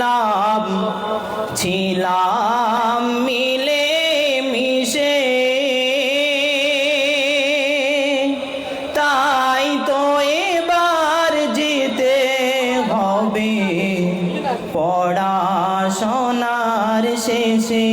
ছিলাম ছিলাম মিলে মিশে। তাই তো এবার জিতে হবে পড়াশোনার শেষে।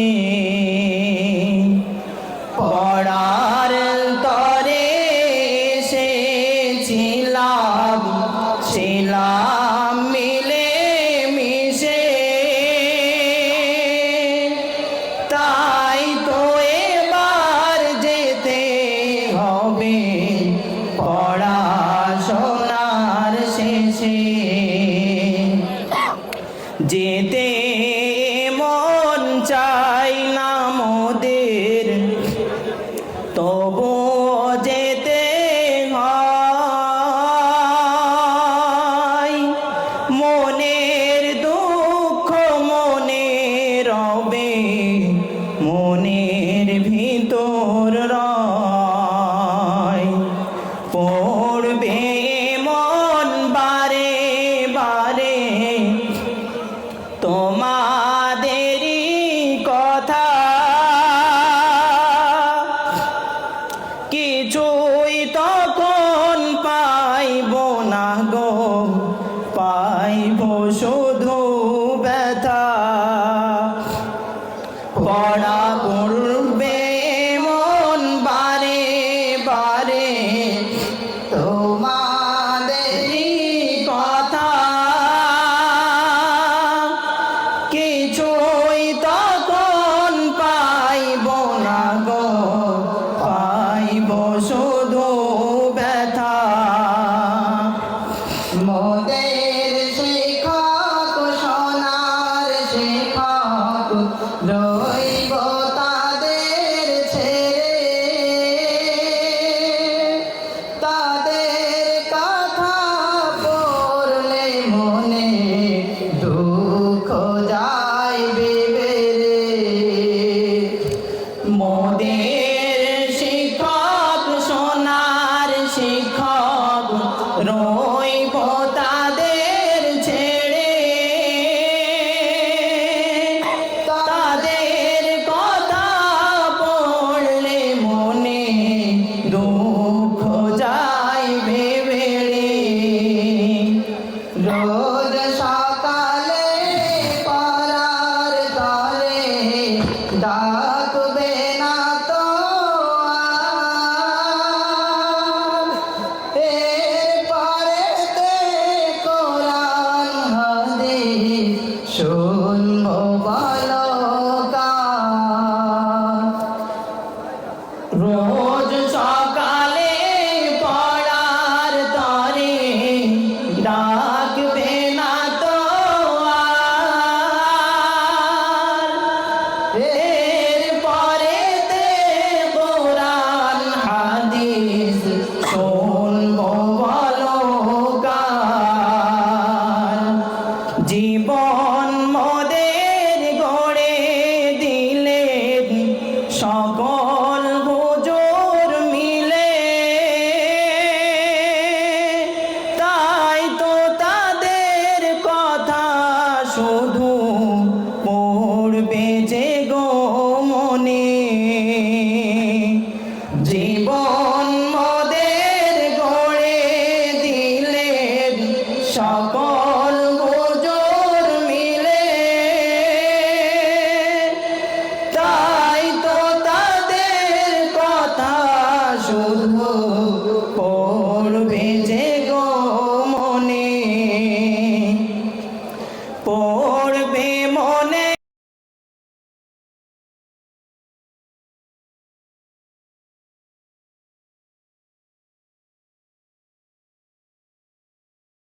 যেতে পাইব ব্যথা। পড়া করবে মন বারে বারে। কথা কিছু ভেবে রোজ সকালে পারার তালে দাগ সক